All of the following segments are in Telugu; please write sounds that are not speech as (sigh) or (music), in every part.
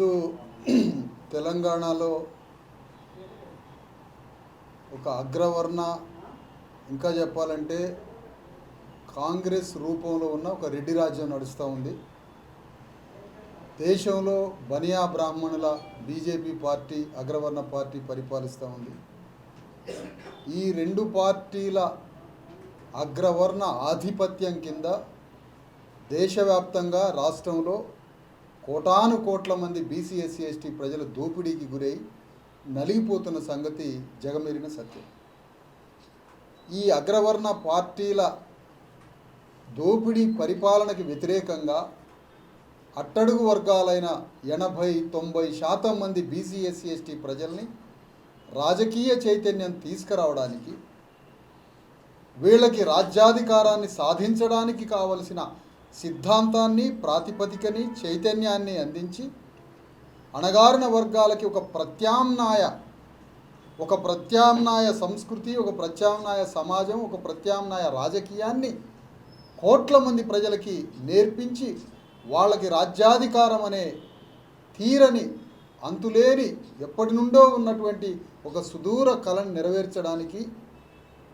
ఈరోజు (clears throat) తెలంగాణలో ఒక అగ్రవర్ణ ఇంకా చెప్పాలంటే కాంగ్రెస్ రూపంలో ఉన్న ఒక రెడ్డి రాజ్యం నడుస్తూ ఉంది. దేశంలో బనియా బ్రాహ్మణుల బీజేపీ పార్టీ అగ్రవర్ణ పార్టీ పరిపాలిస్తూ ఉంది. ఈ రెండు పార్టీల అగ్రవర్ణ ఆధిపత్యం కింద దేశవ్యాప్తంగా రాష్ట్రంలో కోటాను కోట్ల మంది బీసీ ఎస్సీ ఎస్టీ ప్రజలు దోపిడీకి గురై నలిగిపోతున్న సంగతి జగమేరిన సత్యం. ఈ అగ్రవర్ణ పార్టీల దోపిడీ పరిపాలనకి వ్యతిరేకంగా అట్టడుగు వర్గాలైన ఎనభై తొంభై శాతం మంది బీసీ ఎస్సీ ఎస్టీ ప్రజల్ని రాజకీయ చైతన్యం తీసుకురావడానికి వీళ్ళకి రాజ్యాధికారాన్ని సాధించడానికి కావలసిన సిద్ధాంతాన్ని ప్రాతిపదికని చైతన్యాన్ని అందించి అణగారిన వర్గాలకి ఒక ప్రత్యామ్నాయ ఒక ప్రత్యామ్నాయ సంస్కృతి ఒక ప్రత్యామ్నాయ సమాజం ఒక ప్రత్యామ్నాయ రాజకీయాన్ని కోట్ల మంది ప్రజలకి నేర్పించి వాళ్ళకి రాజ్యాధికారం అనే తీరని అంతులేని ఎప్పటి నుండో ఉన్నటువంటి ఒక సుదూర కళను నెరవేర్చడానికి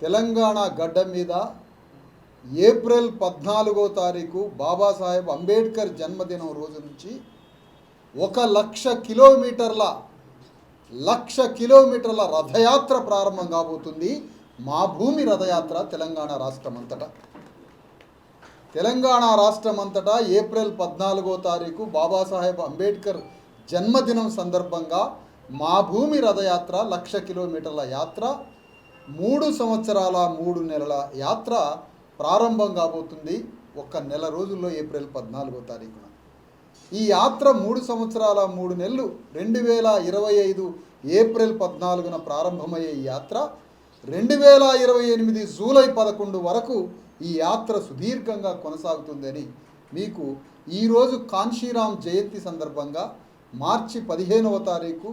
తెలంగాణ గడ్డ మీద ఏప్రిల్ పద్నాలుగో తారీఖు బాబాసాహెబ్ అంబేద్కర్ జన్మదినం రోజు నుంచి ఒక లక్ష కిలోమీటర్ల లక్ష కిలోమీటర్ల రథయాత్ర ప్రారంభం కాబోతుంది. మా భూమి రథయాత్ర తెలంగాణ రాష్ట్రం అంతటా తెలంగాణ రాష్ట్రం అంతటా ఏప్రిల్ పద్నాలుగో తారీఖు బాబాసాహెబ్ అంబేద్కర్ జన్మదినం సందర్భంగా మా భూమి రథయాత్ర లక్ష కిలోమీటర్ల యాత్ర మూడు సంవత్సరాల మూడు నెలల యాత్ర ప్రారంభం కాబోతుంది ఒక్క నెల రోజుల్లో ఏప్రిల్ పద్నాలుగో తారీఖున. ఈ యాత్ర మూడు సంవత్సరాల మూడు నెలలు రెండు వేల ఇరవై ఐదు ఏప్రిల్ పద్నాలుగున ప్రారంభమయ్యే ఈ యాత్ర రెండు వేల ఇరవై ఎనిమిది జూలై పదకొండు వరకు ఈ యాత్ర సుదీర్ఘంగా కొనసాగుతుందని మీకు ఈరోజు కాన్షీరామ్ జయంతి సందర్భంగా మార్చి పదిహేనవ తారీఖు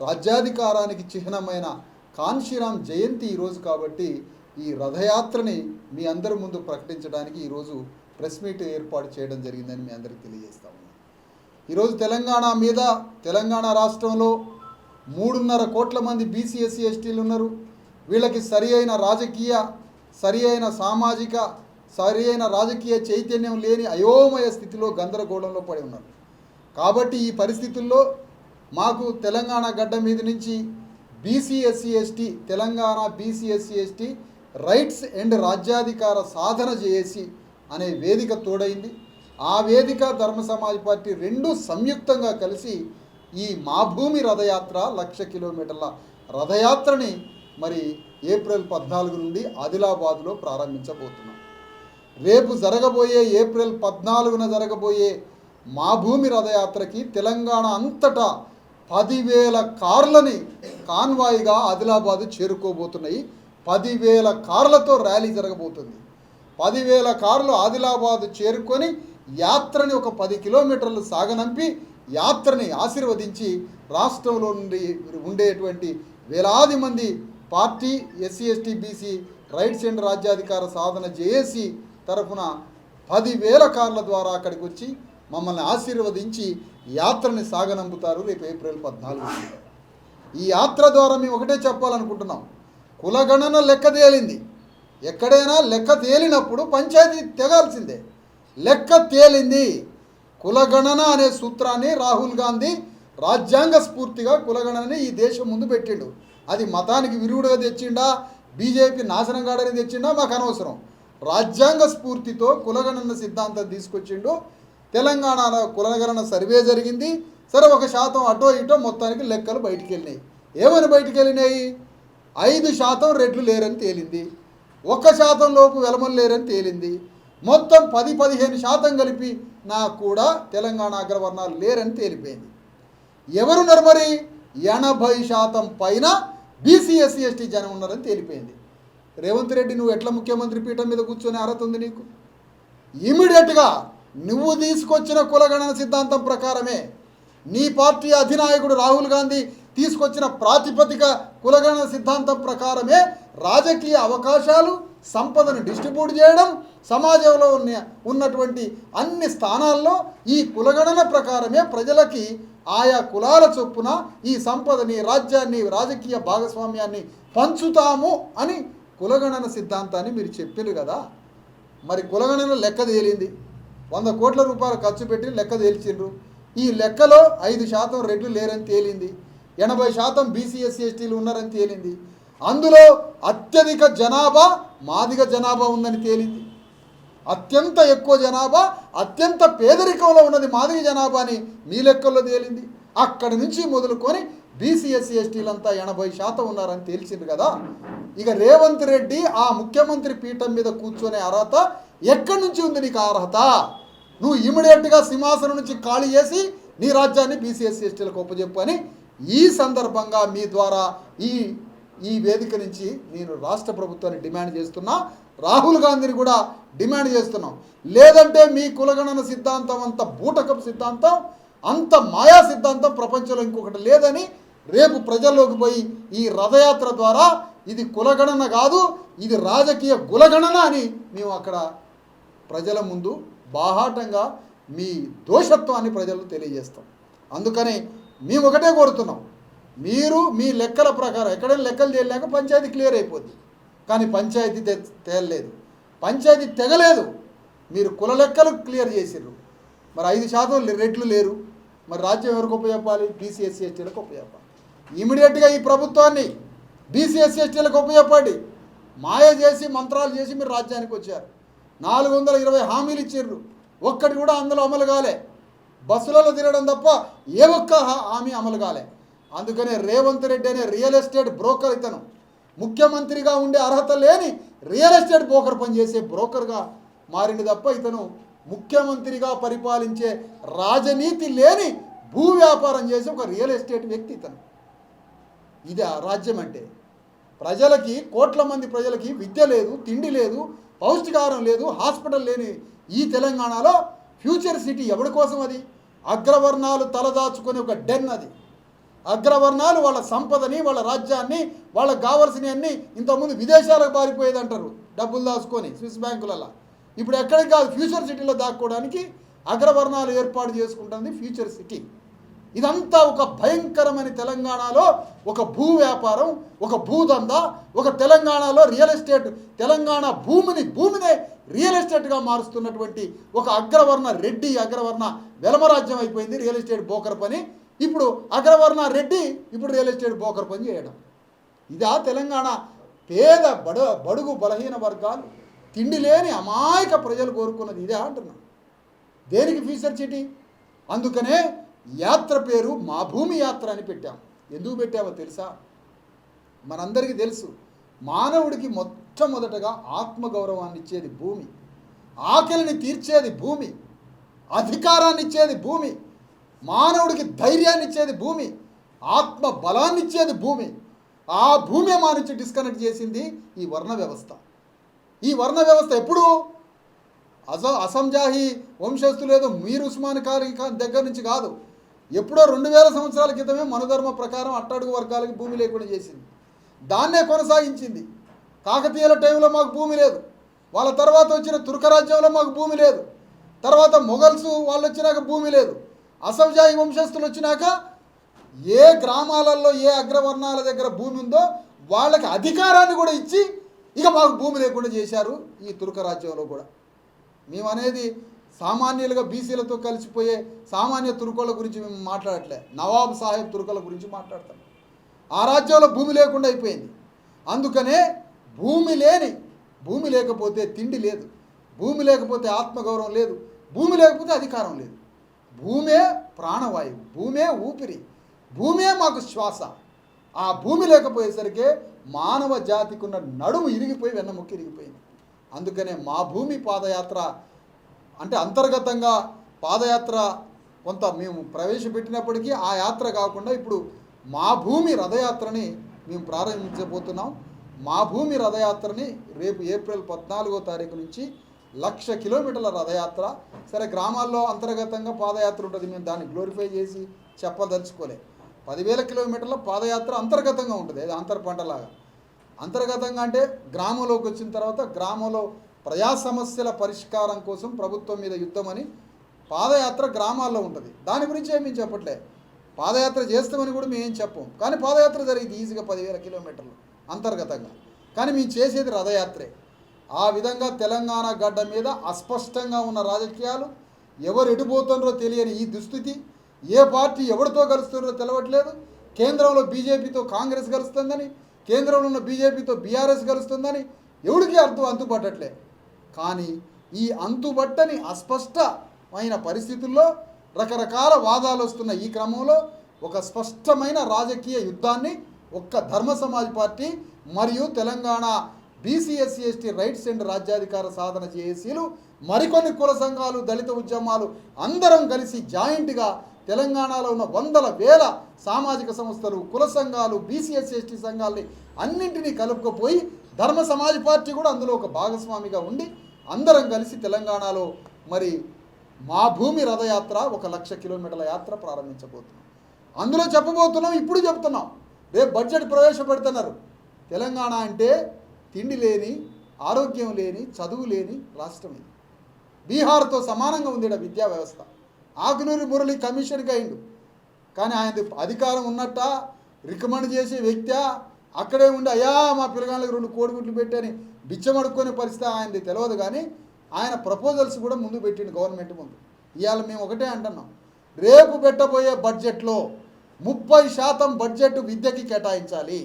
రాజ్యాధికారానికి చిహ్నమైన కాన్షీరామ్ జయంతి ఈరోజు కాబట్టి ఈ రథయాత్రని మీ అందరి ముందు ప్రకటించడానికి ఈరోజు ప్రెస్ మీట్ ఏర్పాటు చేయడం జరిగిందని మీ అందరికీ తెలియజేస్తా ఉన్నాను. ఈరోజు తెలంగాణ మీద తెలంగాణ రాష్ట్రంలో మూడున్నర కోట్ల మంది బీసీ ఎస్సీ ఎస్టీలు ఉన్నారు. వీళ్ళకి సరి అయిన రాజకీయ సరి అయిన సామాజిక సరి అయిన రాజకీయ చైతన్యం లేని అయోమయ స్థితిలో గందరగోళంలో పడి ఉన్నారు. కాబట్టి ఈ పరిస్థితుల్లో మాకు తెలంగాణ గడ్డ మీద నుంచి BC SC ST Telangana BC SC ST rights and రాజ్యాధికార సాధన చేసి అనే వేదిక తోడైంది. ఆ వేదిక ధర్మ సమాజ్ పార్టీ రెండు సంయుక్తంగా కలిసి ఈ మా భూమి రథయాత్ర లక్ష కిలోమీటర్ల రథయాత్రని మరి ఏప్రిల్ పద్నాలుగు నుండి ఆదిలాబాద్లో ప్రారంభించబోతున్నాం. రేపు జరగబోయే ఏప్రిల్ పద్నాలుగున జరగబోయే మా భూమి రథయాత్రకి తెలంగాణ అంతటా పదివేల కార్లని కాన్వాయిగా ఆదిలాబాదు చేరుకోబోతున్నాయి. పదివేల కార్లతో ర్యాలీ జరగబోతుంది. పదివేల కార్లు ఆదిలాబాద్ చేరుకొని యాత్రని ఒక పది కిలోమీటర్లు సాగనంపి యాత్రని ఆశీర్వదించి రాష్ట్రంలో నుండి ఉండేటువంటి వేలాది మంది party SC ST BC rights and రాజ్యాధికార సాధన జేఏసీ తరఫున పదివేల కార్ల ద్వారా అక్కడికి వచ్చి మమ్మల్ని ఆశీర్వదించి యాత్రని సాగనంపుతారు రేపు ఏప్రిల్ పద్నాలుగు. ఈ యాత్ర ద్వారా మేము ఒకటే చెప్పాలనుకుంటున్నాం. కులగణన లెక్క తేలింది. ఎక్కడైనా లెక్క తేలినప్పుడు పంచాయతీ తెగాల్సిందే. లెక్క తేలింది. కులగణన అనే సూత్రాన్ని రాహుల్ గాంధీ రాజ్యాంగ స్ఫూర్తిగా కులగణనని ఈ దేశం ముందు పెట్టిండు. అది మతానికి విరుగుడుగా తెచ్చిండా? బీజేపీ నాశనం కాడని తెచ్చిండా? మాకు అనవసరం. రాజ్యాంగ స్ఫూర్తితో కులగణన సిద్ధాంతం తీసుకొచ్చిండు. తెలంగాణలో కులగణన సర్వే జరిగింది. సరే ఒక శాతం అటో ఇటో మొత్తానికి లెక్కలు బయటికి వెళ్ళినాయి ఏమని బయటికి వెళ్ళినాయి ఐదు శాతం రెడ్లు లేరని తేలింది. ఒక్క శాతం లోపు వెలమలు లేరని తేలింది. మొత్తం పది పదిహేను శాతం కలిపి నాకు కూడా తెలంగాణ అగ్రవర్ణాలు లేరని తేలిపోయింది. ఎవరున్నారు మరి? ఎనభై శాతం పైన బీసీ ఎస్సీ ఎస్టీ జనం ఉన్నారని తేలిపోయింది. రేవంత్ రెడ్డి నువ్వు ఎట్లా ముఖ్యమంత్రి పీఠం మీద కూర్చొని అర్హత ఉంది నీకు? ఇమీడియట్గా నువ్వు తీసుకొచ్చిన కులగణన సిద్ధాంతం ప్రకారమే నీ పార్టీ అధినాయకుడు రాహుల్ గాంధీ తీసుకొచ్చిన ప్రాతిపదిక కులగణన సిద్ధాంతం ప్రకారమే రాజకీయ అవకాశాలు సంపదను డిస్ట్రిబ్యూట్ చేయడం సమాజంలో ఉన్న ఉన్నటువంటి అన్ని స్థానాల్లో ఈ కులగణన ప్రకారమే ప్రజలకి ఆయా కులాల చొప్పున ఈ సంపదని రాజ్యాన్ని రాజకీయ భాగస్వామ్యాన్ని పంచుతాము అని కులగణన సిద్ధాంతాన్ని మీరు చెప్పారు కదా. మరి కులగణన లెక్క తేలింది. వంద కోట్ల రూపాయలు ఖర్చు పెట్టి లెక్క తేల్చిండ్రు. ఈ లెక్కలో ఐదు శాతం రెడ్లు లేరని తేలింది. ఎనభై శాతం బీసీఎస్సీ ఎస్టీలు ఉన్నారని తేలింది. అందులో అత్యధిక జనాభా మాదిగ జనాభా ఉందని తేలింది. అత్యంత ఎక్కువ జనాభా అత్యంత పేదరికంలో ఉన్నది మాదిగ జనాభా అని మీ లెక్కల్లో తేలింది. అక్కడి నుంచి మొదలుకొని బీసీఎస్సీ ఎస్టీలంతా ఎనభై శాతం ఉన్నారని తేల్చింది కదా. ఇక రేవంత్ రెడ్డి ఆ ముఖ్యమంత్రి పీఠం మీద కూర్చొనే అర్హత ఎక్కడి నుంచి ఉంది నీకు ఆ అర్హత? నువ్వు ఇమీడియట్గా సింహాసనం నుంచి ఖాళీ చేసి నీ రాజ్యాన్ని బీసీఎస్సీ ఎస్టీలకు ఒప్పజెప్పు అని ఈ సందర్భంగా మీ ద్వారా ఈ ఈ వేదిక నుంచి నేను రాష్ట్ర ప్రభుత్వాన్ని డిమాండ్ చేస్తున్నా. రాహుల్ గాంధీని కూడా డిమాండ్ చేస్తున్నాం. లేదంటే మీ కులగణన సిద్ధాంతం అంత బూటకపు సిద్ధాంతం అంత మాయా సిద్ధాంతం ప్రపంచంలో ఇంకొకటి లేదని రేపు ప్రజల్లోకి పోయి ఈ రథయాత్ర ద్వారా ఇది కులగణన కాదు ఇది రాజకీయ కులగణన అని మేము అక్కడ ప్రజల ముందు బాహాటంగా మీ దోషత్వాన్ని ప్రజలు తెలియజేస్తాం. అందుకని మేము ఒకటే కోరుతున్నాం. మీరు మీ లెక్కల ప్రకారం ఎక్కడైనా లెక్కలు చేయలేక పంచాయతీ క్లియర్ అయిపోద్ది. కానీ పంచాయతీ తె తేలలేదు. పంచాయతీ తెగలేదు. మీరు కుల లెక్కలు క్లియర్ చేసిర్రు. మరి ఐదు శాతం రెట్లు లేరు. మరి రాజ్యం ఎవరికి ఉపయోగపాలి బీసీఎస్సీ ఎస్టీలకు ఉపయోగపాలి ఇమీడియట్గా ఈ ప్రభుత్వాన్ని బీసీఎస్సీ ఎస్టీలకు ఉపయోగపడి మాయ చేసి మంత్రాలు చేసి మీరు రాజ్యానికి వచ్చారు. నాలుగు వందల ఇరవై హామీలు ఇచ్చిర్రు. ఒక్కటి కూడా అందులో అమలు కాలే. బస్సులలో తిరగడం తప్ప ఏ ఒక్క హామీ అమలు కాలే. అందుకనే రేవంత్ రెడ్డి అనే రియల్ ఎస్టేట్ బ్రోకర్ ఇతను. ముఖ్యమంత్రిగా ఉండే అర్హత లేని రియల్ ఎస్టేట్ బ్రోకర్ పనిచేసే బ్రోకర్గా మారింది తప్ప ఇతను ముఖ్యమంత్రిగా పరిపాలించే రాజనీతి లేని భూ వ్యాపారం చేసే ఒక రియల్ ఎస్టేట్ వ్యక్తి ఇతను. ఇది రాజ్యం అంటే. ప్రజలకి కోట్ల మంది ప్రజలకి విద్య లేదు తిండి లేదు పౌష్టికారం లేదు హాస్పిటల్ లేని ఈ తెలంగాణలో ఫ్యూచర్ సిటీ ఎవరి కోసం అది? అగ్రవర్ణాలు తలదాచుకునే ఒక డెన్ అది. అగ్రవర్ణాలు వాళ్ళ సంపదని వాళ్ళ రాజ్యాన్ని వాళ్ళకి కావలసినవన్నీ ఇంతకుముందు విదేశాలకు పారిపోయేది అంటారు డబ్బులు దాచుకొని స్విస్ బ్యాంకులలో ఇప్పుడు ఎక్కడికి కాదు ఫ్యూచర్ సిటీలో దాక్కోవడానికి అగ్రవర్ణాలు ఏర్పాటు చేసుకుంటుంది ఫ్యూచర్ సిటీ. ఇదంతా ఒక భయంకరమైన తెలంగాణలో ఒక భూ వ్యాపారం ఒక భూదంద ఒక తెలంగాణలో రియల్ ఎస్టేట్ తెలంగాణ భూమిని భూమినే రియల్ ఎస్టేట్గా మారుస్తున్నటువంటి ఒక అగ్రవర్ణ రెడ్డి అగ్రవర్ణ వెలమరాజ్యం అయిపోయింది రియల్ ఎస్టేట్ బోకర్ పని. ఇప్పుడు అగ్రవర్ణ రెడ్డి ఇప్పుడు రియల్ ఎస్టేట్ బోకర్ పని చేయడం. ఇదా తెలంగాణ పేద బడ బడుగు బలహీన వర్గాలు తిండి లేని అమాయక ప్రజలు కోరుకున్నది ఇదే అంటున్నాను దేనికి ఫ్యూచర్ సిటీ అందుకనే యాత్ర పేరు మా భూమి యాత్ర అని పెట్టాం ఎందుకు పెట్టామో తెలుసా? మనందరికీ తెలుసు. మానవుడికి మొట్టమొదటగా ఆత్మగౌరవాన్ని ఇచ్చేది భూమి. ఆకలిని తీర్చేది భూమి. అధికారాన్ని ఇచ్చేది భూమి. మానవుడికి ధైర్యాన్ని ఇచ్చేది భూమి. ఆత్మ బలాన్ని ఇచ్చేది భూమి. ఆ భూమి మా నుంచి డిస్కనెక్ట్ చేసింది ఈ వర్ణ వ్యవస్థ. ఈ వర్ణ వ్యవస్థ ఎప్పుడు? అస అసంజాహి వంశస్థులు ఏదో మీర్ ఉస్మాన్ ఖాన్ ఖాన్ దగ్గర నుంచి కాదు. ఎప్పుడో రెండు వేల సంవత్సరాల క్రితమే మనధర్మ ప్రకారం అట్టడుగు వర్గాలకి భూమి లేకుండా చేసింది. దాన్నే కొనసాగించింది. కాకతీయుల టైంలో మాకు భూమి లేదు. వాళ్ళ తర్వాత వచ్చిన తుర్కరాజ్యంలో మాకు భూమి లేదు. తర్వాత మొఘల్స్ వాళ్ళు వచ్చినాక భూమి లేదు. అసంజాహి వంశస్థులు వచ్చినాక ఏ గ్రామాలలో ఏ అగ్రవర్ణాల దగ్గర భూమి ఉందో వాళ్ళకి అధికారాన్ని కూడా ఇచ్చి ఇక మాకు భూమి లేకుండా చేశారు ఈ తుర్కరాజ్యంలో కూడా. మేము అనేది సామాన్యులుగా బీసీలతో కలిసిపోయే సామాన్య తుర్కోల గురించి మేము మాట్లాడట్లే. నవాబ్ సాహెబ్ తుర్కల గురించి మాట్లాడతాం. ఆ రాజ్యంలో భూమి లేకుండా అయిపోయింది. అందుకనే భూమి లేని భూమి లేకపోతే తిండి లేదు. భూమి లేకపోతే ఆత్మగౌరవం లేదు. భూమి లేకపోతే అధికారం లేదు. భూమే ప్రాణవాయువు భూమే ఊపిరి భూమే మాకు శ్వాస. ఆ భూమి లేకపోయేసరికి మానవ జాతికి ఉన్న నడుము ఇరిగిపోయి వెన్నముక్కి ఇరిగిపోయింది. అందుకనే మా భూమి పాదయాత్ర అంటే అంతర్గతంగా పాదయాత్ర కొంత మేము ప్రవేశపెట్టినప్పటికీ ఆ యాత్ర కాకుండా ఇప్పుడు మా భూమి రథయాత్రని మేము ప్రారంభించబోతున్నాం. మా భూమి రథయాత్రని రేపు ఏప్రిల్ పద్నాలుగో తారీఖు నుంచి లక్ష కిలోమీటర్ల రథయాత్ర. సరే గ్రామాల్లో అంతర్గతంగా పాదయాత్ర ఉంటుంది. మేము దాన్ని గ్లోరిఫై చేసి చెప్పదలుచుకోలే. పదివేల కిలోమీటర్ల పాదయాత్ర అంతర్గతంగా ఉంటుంది. అది అంతర్ పంటలాగా అంతర్గతంగా అంటే గ్రామంలోకి వచ్చిన తర్వాత గ్రామంలో ప్రజా సమస్యల పరిష్కారం కోసం ప్రభుత్వం మీద యుద్ధం అని పాదయాత్ర గ్రామాల్లో ఉంటుంది. దాని గురించి ఏమీ చెప్పట్లే. పాదయాత్ర చేస్తామని కూడా మేము ఏం చెప్పం. కానీ పాదయాత్ర జరిగింది ఈజీగా పదివేల కిలోమీటర్లు అంతర్గతంగా. కానీ మేము చేసేది రథయాత్రే. ఆ విధంగా తెలంగాణ గడ్డ మీద అస్పష్టంగా ఉన్న రాజకీయాలు ఎవరు ఎటుపోతుండ్రో తెలియని ఈ దుస్థితి ఏ పార్టీ ఎవరితో కలుస్తుందో తెలవట్లేదు. కేంద్రంలో బీజేపీతో కాంగ్రెస్ కలుస్తుందని కేంద్రంలో ఉన్న బీజేపీతో బీఆర్ఎస్ కలుస్తుందని ఎవడికి అర్థం అందుబాటట్లే కానీ ఈ అంతుబట్టని అస్పష్టమైన పరిస్థితుల్లో రకరకాల వాదాలు వస్తున్న ఈ క్రమంలో ఒక స్పష్టమైన రాజకీయ యుద్ధాన్ని ఒక్క ధర్మ సమాజ్ పార్టీ మరియు Telangana BC SC ST rights and రాజ్యాధికార సాధన జేఏసీలు మరికొన్ని కుల సంఘాలు దళిత ఉద్యమాలు అందరం కలిసి జాయింట్గా తెలంగాణలో ఉన్న వందల వేల సామాజిక సంస్థలు కుల సంఘాలు బీసీఎస్సీ ఎస్టీ సంఘాలని అన్నింటినీ కలుపుకుపోయి ధర్మ సమాజ్ పార్టీ కూడా అందులో ఒక భాగస్వామిగా ఉండి అందరం కలిసి తెలంగాణలో మరి మా భూమి రథయాత్ర ఒక లక్ష కిలోమీటర్ల యాత్ర ప్రారంభించబోతున్నాం. అందులో చెప్పబోతున్నాం ఇప్పుడు చెప్తున్నాం. రేపు బడ్జెట్ ప్రవేశపెడుతున్నారు. తెలంగాణ అంటే తిండి లేని ఆరోగ్యం లేని చదువు లేని రాష్ట్రం ఇది. బీహార్తో సమానంగా ఉంది ఈడ విద్యా వ్యవస్థ. ఆకునూరి మురళి కమిషన్గా అయిండు. కానీ ఆయన అధికారం ఉన్నట్ట రికమెండ్ చేసే వ్యక్తి అక్కడే ఉండి అయ్యా మా పిల్లగాళ్ళకి రెండు కోడిగుడ్లు పెట్టని బిచ్చమడుక్కునే పరిస్థితి ఆయనది తెలియదు కానీ ఆయన ప్రపోజల్స్ కూడా ముందు పెట్టిండు గవర్నమెంట్ ముందు. ఇవాళ మేము ఒకటే అంటున్నాం. రేపు పెట్టబోయే బడ్జెట్లో ముప్పై శాతం బడ్జెట్ విద్యకి కేటాయించాలి.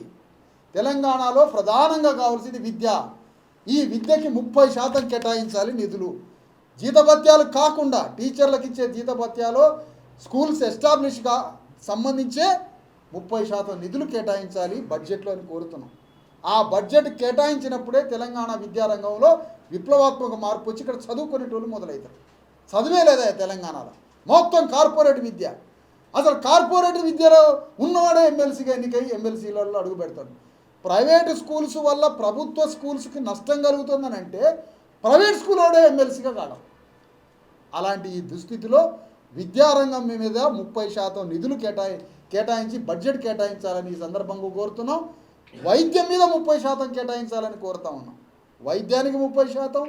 తెలంగాణలో ప్రధానంగా కావాల్సింది విద్య. ఈ విద్యకి ముప్పై శాతం కేటాయించాలి నిధులు. జీతభత్యాలు కాకుండా టీచర్లకు ఇచ్చే జీతభత్యాలు స్కూల్స్ ఎస్టాబ్లిష్గా సంబంధించే ముప్పై శాతం నిధులు కేటాయించాలి బడ్జెట్లో అని కోరుతున్నాం. ఆ బడ్జెట్ కేటాయించినప్పుడే తెలంగాణ విద్యారంగంలో విప్లవాత్మక మార్పు వచ్చి ఇక్కడ చదువుకునేటోళ్ళు మొదలవుతారు చదివే లేదా తెలంగాణలో? మొత్తం కార్పొరేట్ విద్య. అసలు కార్పొరేట్ విద్యలో ఉన్నవాడే ఎమ్మెల్సీగా ఎన్నికై ఎమ్మెల్సీలలో అడుగు పెడతాడు. ప్రైవేట్ స్కూల్స్ వల్ల ప్రభుత్వ స్కూల్స్కి నష్టం కలుగుతుందని అంటే ప్రైవేట్ స్కూల్ వాడే ఎమ్మెల్సీగా కావడం అలాంటి ఈ దుస్థితిలో విద్యారంగం మీద ముప్పై శాతం నిధులు కేటాయి కేటాయించి బడ్జెట్ కేటాయించాలని ఈ సందర్భంగా కోరుతున్నాం. వైద్యం మీద ముప్పై శాతం కేటాయించాలని కోరుతా ఉన్నాం. వైద్యానికి ముప్పై శాతం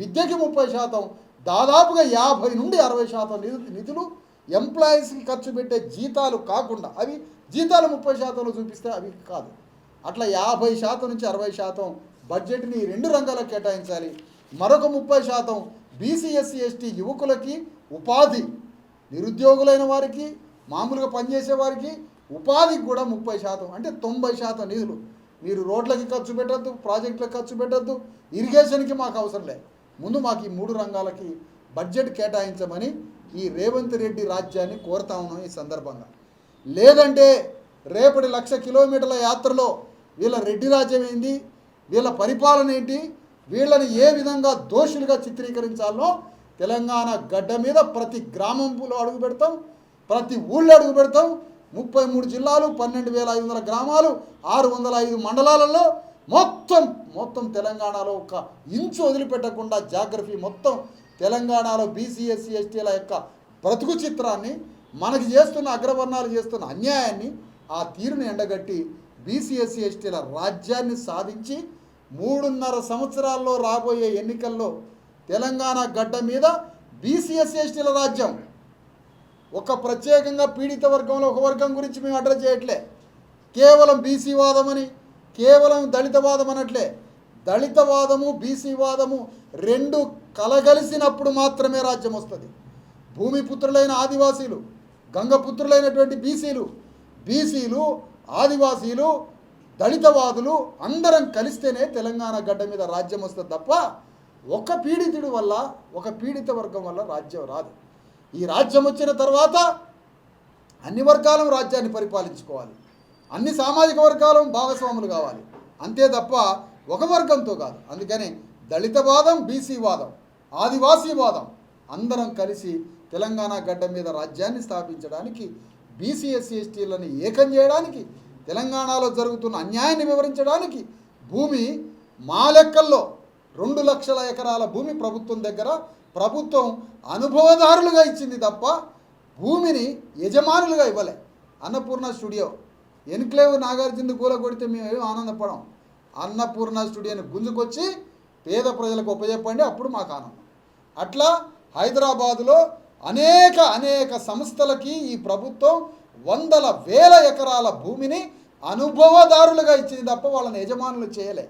విద్యకి ముప్పై శాతం దాదాపుగా యాభై నుండి అరవై శాతం నిధు నిధులు ఎంప్లాయీస్కి ఖర్చు పెట్టే జీతాలు కాకుండా అవి జీతాలు ముప్పై శాతంలో చూపిస్తే అవి కాదు. అట్లా యాభై శాతం నుంచి అరవై శాతం బడ్జెట్ని రెండు రంగాలకు కేటాయించాలి. మరొక ముప్పై శాతం బీసీఎస్సీ ఎస్టీ యువకులకి ఉపాధి నిరుద్యోగులైన వారికి మామూలుగా పనిచేసే వారికి ఉపాధికి కూడా ముప్పై శాతం అంటే తొంభై శాతం నిధులు. మీరు రోడ్లకి ఖర్చు పెట్టద్దు ప్రాజెక్టులకు ఖర్చు పెట్టద్దు ఇరిగేషన్కి మాకు అవసరం లేదు. ముందు మాకు ఈ మూడు రంగాలకి బడ్జెట్ కేటాయించమని ఈ రేవంత్ రెడ్డి రాజ్యాన్ని కోరుతా ఉన్నాం ఈ సందర్భంగా. లేదంటే రేపటి లక్ష కిలోమీటర్ల యాత్రలో వీళ్ళ రెడ్డి రాజ్యం ఏంటి వీళ్ళ పరిపాలన ఏంటి? వీళ్ళని ఏ విధంగా దోషులుగా చిత్రీకరించాలో తెలంగాణ గడ్డ మీద ప్రతి గ్రామంలో అడుగు పెడతాం. ప్రతి ఊళ్ళో అడుగు పెడతాం. ముప్పై మూడు జిల్లాలు పన్నెండు వేల ఐదు వందల గ్రామాలు ఆరు వందల ఐదు మండలాలలో మొత్తం మొత్తం తెలంగాణలో ఒక ఇంచు వదిలిపెట్టకుండా జాగ్రఫీ మొత్తం తెలంగాణలో బీసీ ఎస్సీ ఎస్టీల యొక్క బ్రతుకు చిత్రాన్ని మనకి చేస్తున్న అగ్రవర్ణాలు చేస్తున్న అన్యాయాన్ని ఆ తీరుని ఎండగట్టి బీసీ ఎస్సీ ఎస్టీల రాజ్యాన్ని సాధించి మూడున్నర సంవత్సరాల్లో రాబోయే ఎన్నికల్లో తెలంగాణ గడ్డ మీద బీసీ ఎస్సీ ఎస్టీల రాజ్యం ఒక ప్రత్యేకంగా పీడిత వర్గంలో ఒక వర్గం గురించి మేము అడ్రస్ చేయట్లే. కేవలం బీసీ వాదమని కేవలం దళితవాదం అనట్లే. దళితవాదము బీసీవాదము బీసీ వాదము రెండు కలగలిసినప్పుడు మాత్రమే రాజ్యం వస్తుంది. భూమిపుత్రులైన ఆదివాసీలు గంగపుత్రులైనటువంటి బీసీలు బీసీలు ఆదివాసీలు దళితవాదులు అందరం కలిస్తేనే తెలంగాణ గడ్డ మీద రాజ్యం వస్తుంది తప్ప ఒక పీడితుడి వల్ల ఒక పీడిత వర్గం వల్ల రాజ్యం రాదు. ఈ రాజ్యం వచ్చిన తర్వాత అన్ని వర్గాలను రాజ్యాన్ని పరిపాలించుకోవాలి. అన్ని సామాజిక వర్గాలు భాగస్వాములు కావాలి. అంతే తప్ప ఒక వర్గంతో కాదు. అందుకని దళిత వాదం బీసీ వాదం ఆదివాసీ వాదం అందరం కలిసి తెలంగాణ గడ్డ మీద రాజ్యాన్ని స్థాపించడానికి బీసీ ఎస్సీ ఎస్టీలను ఏకం చేయడానికి తెలంగాణలో జరుగుతున్న అన్యాయాన్ని వివరించడానికి భూమి మా లెక్కల్లో రెండు లక్షల ఎకరాల భూమి ప్రభుత్వం దగ్గర ప్రభుత్వం అనుభవదారులుగా ఇచ్చింది తప్ప భూమిని యజమానులుగా ఇవ్వలే. అన్నపూర్ణ స్టూడియో. ఎన్క్లేవ్ నాగార్జున కూల కొడితే మేము ఏం ఆనందపడం. అన్నపూర్ణ స్టూడియోని గుంజుకొచ్చి పేద ప్రజలకు ఉపయోగపడి అప్పుడు మాకు ఆనందం. అట్లా హైదరాబాదులో అనేక అనేక సంస్థలకి ఈ ప్రభుత్వం వందల వేల ఎకరాల భూమిని అనుభవదారులుగా ఇచ్చింది తప్ప వాళ్ళని యజమానులు చేయలే.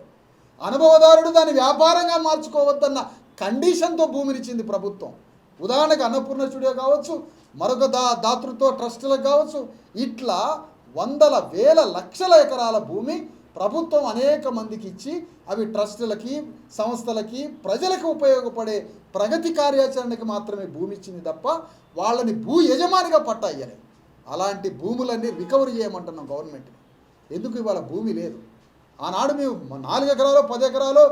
అనుభవదారుడు దాన్ని వ్యాపారంగా మార్చుకోవద్దన్న కండిషన్తో భూమిని ఇచ్చింది ప్రభుత్వం. ఉదాహరణకు అన్నపూర్ణ స్టూడియో కావచ్చు మరొక దా దాతృత్వ ట్రస్టులకు కావచ్చు ఇట్లా వందల వేల లక్షల ఎకరాల భూమి ప్రభుత్వం అనేక మందికి ఇచ్చి అవి ట్రస్టులకి సంస్థలకి ప్రజలకు ఉపయోగపడే ప్రగతి కార్యాచరణకి మాత్రమే భూమి ఇచ్చింది తప్ప వాళ్ళని భూ యజమానిగా పట్టాయని అలాంటి భూములన్నీ రికవరీ చేయమంటున్నాం గవర్నమెంట్. ఎందుకు ఇవాళ భూమి లేదు? ఆనాడు మేము నాలుగు ఎకరాలు పది ఎకరాలు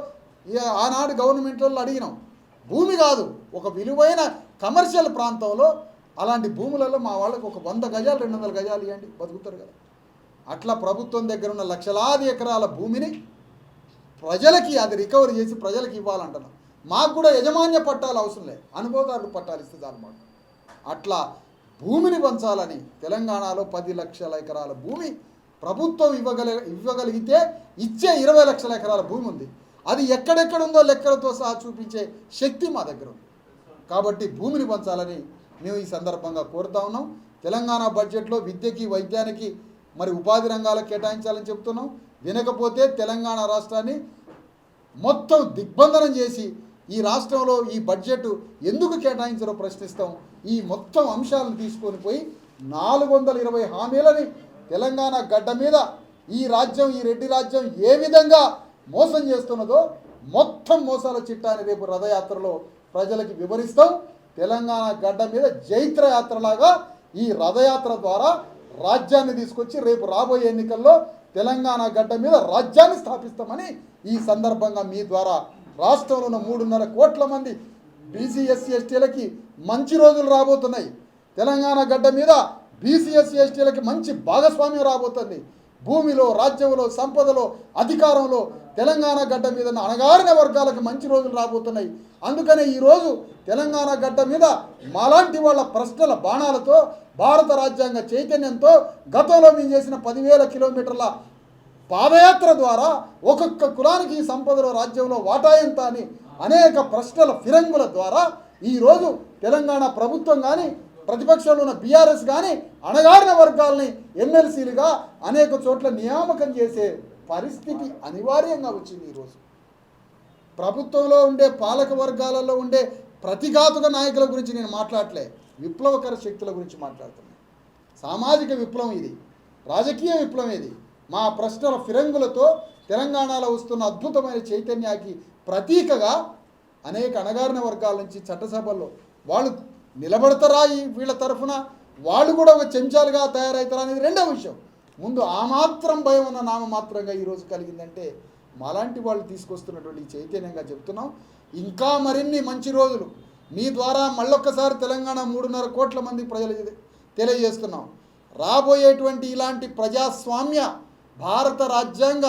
ఇక ఆనాడు గవర్నమెంట్ వాళ్ళు అడిగినాం భూమి కాదు ఒక విలువైన కమర్షియల్ ప్రాంతంలో అలాంటి భూములలో మా వాళ్ళకి ఒక వంద గజాలు రెండు వందల గజాలు ఇవ్వండి బతుకుతారు కదా. అట్లా ప్రభుత్వం దగ్గర ఉన్న లక్షలాది ఎకరాల భూమిని ప్రజలకి అది రికవరీ చేసి ప్రజలకి ఇవ్వాలంటున్నాం. మాకు కూడా యజమాన్య పట్టాలు అవసరం లేదు అనుభవదారులు పట్టాలు ఇస్తే చాలు అట్లా భూమిని పంచాలని తెలంగాణలో పది లక్షల ఎకరాల భూమి ప్రభుత్వం ఇవ్వగల ఇవ్వగలిగితే ఇచ్చే ఇరవై లక్షల ఎకరాల భూమి ఉంది. అది ఎక్కడెక్కడ ఉందో లెక్కలతో సహా చూపించే శక్తి మా దగ్గర ఉంది. కాబట్టి భూమిని పంచాలని మేము ఈ సందర్భంగా కోరుతా ఉన్నాం. తెలంగాణ బడ్జెట్లో విద్యకి వైద్యానికి మరి ఉపాధి రంగాలకు కేటాయించాలని చెప్తున్నాం. వినకపోతే తెలంగాణ రాష్ట్రాన్ని మొత్తం దిగ్బంధనం చేసి ఈ రాష్ట్రంలో ఈ బడ్జెట్ ఎందుకు కేటాయించారో ప్రశ్నిస్తాం. ఈ మొత్తం అంశాలను తీసుకొని పోయి నాలుగు వందల ఇరవై హామీలని తెలంగాణ గడ్డ మీద ఈ రాజ్యం ఈ రెడ్డి రాజ్యం ఏ విధంగా మోసం చేస్తున్నదో మొత్తం మోసాల చిట్టాని రేపు రథయాత్రలో ప్రజలకి వివరిస్తాం. తెలంగాణ గడ్డ మీద జైత్ర యాత్రలాగా ఈ రథయాత్ర ద్వారా రాజ్యాన్ని తీసుకొచ్చి రేపు రాబోయే ఎన్నికల్లో తెలంగాణ గడ్డ మీద రాజ్యాన్ని స్థాపిస్తామని ఈ సందర్భంగా మీ ద్వారా రాష్ట్రంలో ఉన్న మూడున్నర కోట్ల మంది బీసీ ఎస్సీ ఎస్టీలకి మంచి రోజులు రాబోతున్నాయి. తెలంగాణ గడ్డ మీద బీసీ ఎస్సీ ఎస్టీలకి మంచి భాగస్వామ్యం రాబోతుంది. భూమిలో రాజ్యంలో సంపదలో అధికారంలో తెలంగాణ గడ్డ మీద అణగారిన వర్గాలకు మంచి రోజులు రాబోతున్నాయి. అందుకనే ఈరోజు తెలంగాణ గడ్డ మీద మాలాంటి వాళ్ళ ప్రశ్నల బాణాలతో భారత రాజ్యాంగ చైతన్యంతో గతంలో మేము చేసిన పదివేల కిలోమీటర్ల పాదయాత్ర ద్వారా ఒక్కొక్క కులానికి ఈ సంపదలో రాజ్యంలో వాటా ఎంత అని అనేక ప్రశ్నల ఫిరంగుల ద్వారా ఈరోజు తెలంగాణ ప్రభుత్వం కానీ ప్రతిపక్షంలో ఉన్న బీఆర్ఎస్ కానీ అణగారిన వర్గాల్ని ఎమ్మెల్సీలుగా అనేక చోట్ల నియామకం చేసే పరిస్థితి అనివార్యంగా వచ్చింది ఈరోజు. ప్రభుత్వంలో ఉండే పాలక వర్గాలలో ఉండే ప్రతిఘాతుక నాయకుల గురించి నేను మాట్లాడలే. విప్లవకర శక్తుల గురించి మాట్లాడుతున్నాను సామాజిక విప్లవం ఇది. రాజకీయ విప్లవం ఇది. మా ప్రశ్నల ఫిరంగులతో తెలంగాణలో వస్తున్న అద్భుతమైన చైతన్యానికి ప్రతీకగా అనేక అణగారిన వర్గాల నుంచి చట్టసభల్లో వాళ్ళు నిలబడతారా ఈ వీళ్ళ తరఫున? వాళ్ళు కూడా ఒక చెంచాలుగా తయారవుతారా అనేది రెండో విషయం. ముందు ఆ మాత్రం భయం ఉన్న నామ మాత్రంగా ఈరోజు కలిగిందంటే మాలాంటి వాళ్ళు తీసుకొస్తున్నటువంటి ఈ చైతన్యంగా చెప్తున్నాం. ఇంకా మరిన్ని మంచి రోజులు. మీ ద్వారా మళ్ళొక్కసారి తెలంగాణ మూడున్నర కోట్ల మంది ప్రజలు తెలియజేస్తున్నాం. రాబోయేటువంటి ఇలాంటి ప్రజాస్వామ్య భారత రాజ్యాంగ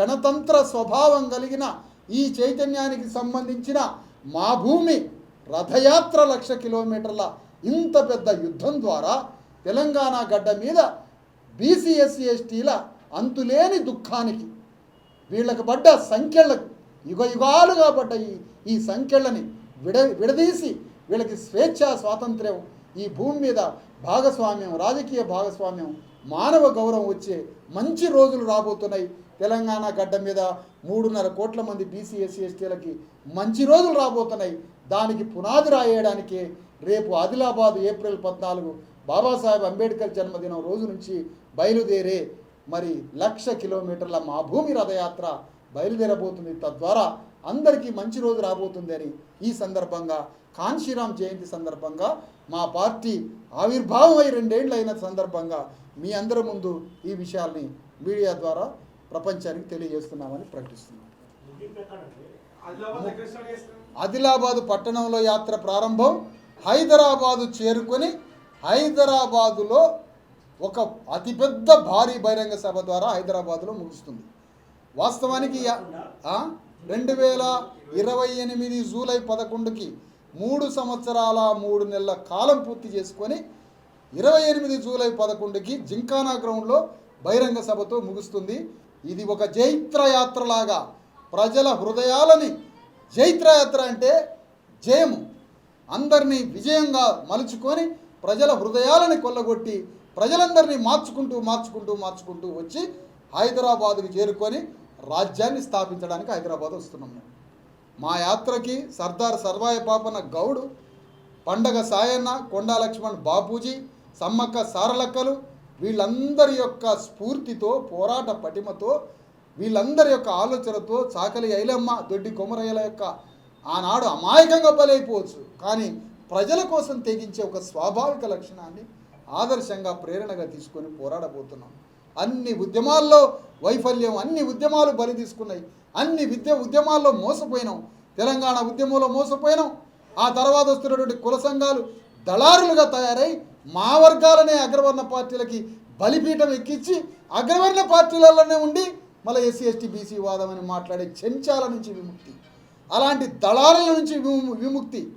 గణతంత్ర స్వభావం కలిగిన ఈ చైతన్యానికి సంబంధించిన మా భూమి రథయాత్ర లక్ష కిలోమీటర్ల ఇంత పెద్ద యుద్ధం ద్వారా తెలంగాణ గడ్డ మీద బీసీ ఎస్సీ ఎస్టీల అంతులేని దుఃఖానికి వీళ్ళకి పడ్డ సంఖ్యలకు యుగ యుగాలుగా పడ్డ ఈ ఈ సంఖ్యలని విడ విడదీసి వీళ్ళకి స్వేచ్ఛ స్వాతంత్ర్యం ఈ భూమి మీద భాగస్వామ్యం రాజకీయ భాగస్వామ్యం మానవ గౌరవం వచ్చే మంచి రోజులు రాబోతున్నాయి. తెలంగాణ గడ్డ మీద మూడున్నర కోట్ల మంది బీసీ ఎస్సీ ఎస్టీలకి మంచి రోజులు రాబోతున్నాయి. దానికి పునాది రాయడానికే రేపు ఆదిలాబాద్ ఏప్రిల్ పద్నాలుగు బాబాసాహెబ్ అంబేద్కర్ జన్మదినం రోజు నుంచి బయలుదేరే మరి లక్ష కిలోమీటర్ల మా భూమి రథయాత్ర బయలుదేరబోతుంది. తద్వారా అందరికీ మంచి రోజు రాబోతుందని ఈ సందర్భంగా కాంశీరామ్ జయంతి సందర్భంగా మా పార్టీ ఆవిర్భావం అయి రెండేళ్ళు అయిన సందర్భంగా మీ అందరి ముందు ఈ విషయాల్ని మీడియా ద్వారా ప్రపంచానికి తెలియజేస్తున్నామని ప్రకటిస్తున్నాం. ఆదిలాబాదు పట్టణంలో యాత్ర ప్రారంభం హైదరాబాదు చేరుకొని హైదరాబాదులో ఒక అతిపెద్ద భారీ బహిరంగ సభ ద్వారా హైదరాబాద్లో ముగుస్తుంది. వాస్తవానికి రెండు వేల ఇరవై ఎనిమిది జూలై పదకొండుకి మూడు సంవత్సరాల మూడు నెలల కాలం పూర్తి చేసుకొని ఇరవై ఎనిమిది జూలై పదకొండుకి జింకానా గ్రౌండ్లో బహిరంగ సభతో ముగుస్తుంది. ఇది ఒక జైత్రయాత్రలాగా ప్రజల హృదయాలని జైత్రయాత్ర అంటే జయము. అందరినీ విజయంగా మలుచుకొని ప్రజల హృదయాలని కొల్లగొట్టి ప్రజలందరినీ మార్చుకుంటూ మార్చుకుంటూ మార్చుకుంటూ వచ్చి హైదరాబాదుకి చేరుకొని రాజ్యాన్ని స్థాపించడానికి హైదరాబాద్ వస్తున్నాం మేము. మా యాత్రకి సర్దార్ సర్వాయ పాపన్న గౌడు పండగ సాయన్న కొండా లక్ష్మణ్ బాపూజీ సమ్మక్క సారలక్కలు వీళ్ళందరి యొక్క స్ఫూర్తితో పోరాట పటిమతో వీళ్ళందరి యొక్క ఆలోచనతో చాకలి ఐలమ్మ దొడ్డి కొమరయ్యల యొక్క ఆనాడు అమాయకంగా బలైపోవచ్చు. కానీ ప్రజల కోసం తెగించే ఒక స్వాభావిక లక్షణాన్ని ఆదర్శంగా ప్రేరణగా తీసుకొని పోరాడబోతున్నాం. అన్ని ఉద్యమాల్లో వైఫల్యం అన్ని ఉద్యమాలు బలి తీసుకున్నాయి. అన్ని విద్య ఉద్యమాల్లో మోసపోయినాం. తెలంగాణ ఉద్యమంలో మోసపోయినాం. ఆ తర్వాత వస్తున్నటువంటి కుల సంఘాలు దళారులుగా తయారై మా వర్గాలనే అగ్రవర్ణ పార్టీలకి బలిపీఠం ఎక్కించి అగ్రవర్ణ పార్టీలలోనే ఉండి మళ్ళీ ఎస్సీ ఎస్టీ బీసీ వాదం అని మాట్లాడే చెంచాల నుంచి విముక్తి. అలాంటి దళారుల నుంచి విము- విముక్తి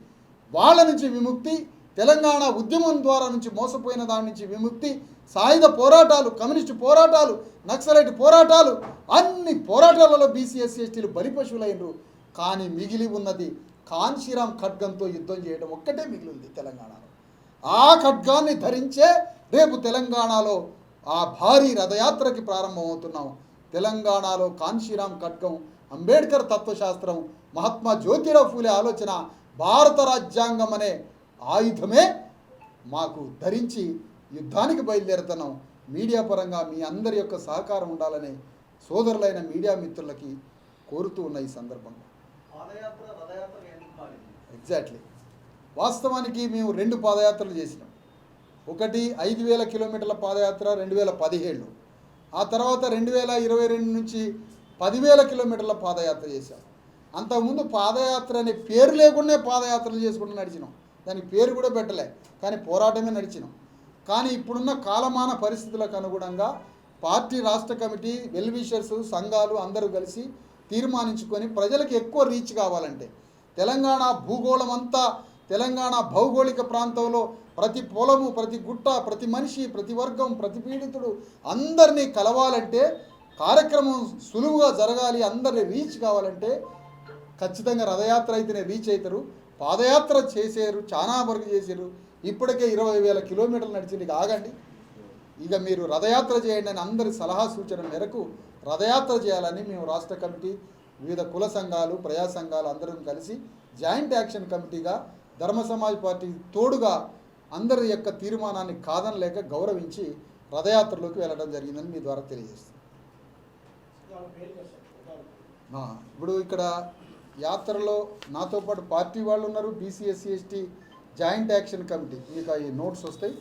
వాళ్ళ నుంచి విముక్తి తెలంగాణ ఉద్యమం ద్వారా నుంచి మోసపోయిన దాని నుంచి విముక్తి సాయుధ పోరాటాలు కమ్యూనిస్టు పోరాటాలు నక్సలైట్ పోరాటాలు అన్ని పోరాటాలలో బీసీఎస్సీ ఎస్టీలు బలిపశువులైనరు కానీ మిగిలి ఉన్నది కాన్శీరామ్ ఖడ్గంతో యుద్ధం చేయడం ఒక్కటే మిగిలి ఉంది తెలంగాణలో. ఆ ఖడ్గాన్ని ధరించే రేపు తెలంగాణలో ఆ భారీ రథయాత్రకి ప్రారంభమవుతున్నాం. తెలంగాణలో కాన్శీరామ్ ఖడ్గం అంబేద్కర్ తత్వశాస్త్రం మహాత్మా జ్యోతిరావు ఫూలే ఆలోచన భారత రాజ్యాంగం అనే ఆయుధమే మాకు ధరించి యుద్ధానికి బయలుదేరుతున్నాం. మీడియా పరంగా మీ అందరి యొక్క సహకారం ఉండాలని సోదరులైన మీడియా మిత్రులకి కోరుతూ ఉన్న ఈ మారింది? ఎగ్జాక్ట్లీ వాస్తవానికి మేము రెండు పాదయాత్రలు చేసినాం. ఒకటి ఐదు వేల కిలోమీటర్ల పాదయాత్ర రెండు వేల పదిహేళ్ళు ఆ తర్వాత రెండు వేల ఇరవై రెండు నుంచి పదివేల కిలోమీటర్ల పాదయాత్ర చేశాం. అంతకుముందు పాదయాత్ర అనే పేరు లేకుండానే పాదయాత్రలు చేసుకుంటూ నడిచినాం. దానికి పేరు కూడా పెట్టలే. కానీ పోరాటమే నడిచినాం. కానీ ఇప్పుడున్న కాలమాన పరిస్థితులకు అనుగుణంగా పార్టీ రాష్ట్ర కమిటీ వెల్విషర్స్ సంఘాలు అందరూ కలిసి తీర్మానించుకొని ప్రజలకు ఎక్కువ రీచ్ కావాలంటే తెలంగాణ భూగోళం అంతా తెలంగాణ భౌగోళిక ప్రాంతంలో ప్రతి పొలము ప్రతి గుట్ట ప్రతి మనిషి ప్రతి వర్గం ప్రతి పీడితుడు అందరినీ కలవాలంటే కార్యక్రమం సులువుగా జరగాలి అందరిని రీచ్ కావాలంటే ఖచ్చితంగా రథయాత్ర అయితేనే రీచ్ అవుతారు. పాదయాత్ర చేసారు చాలా వరకు చేశారు ఇప్పటికే ఇరవై వేల కిలోమీటర్లు నడిచింది ఇక ఆగండి. ఇక మీరు రథయాత్ర చేయండి అని అందరి సలహా సూచన మేరకు రథయాత్ర చేయాలని మేము రాష్ట్ర కమిటీ వివిధ కుల సంఘాలు ప్రజా సంఘాలు అందరం కలిసి జాయింట్ యాక్షన్ కమిటీగా ధర్మ సమాజ్ పార్టీ తోడుగా అందరి యొక్క తీర్మానాన్ని కాదనలేక గౌరవించి రథయాత్రలోకి వెళ్ళడం జరిగిందని మీ ద్వారా తెలియజేస్తాను ఆ, ఇప్పుడు ఇక్కడ యాత్రలో నాతో పాటు పార్టీ వాళ్ళు ఉన్నారు BC SC ST joint action committee. మీకు ఈ నోట్స్ వస్తాయి.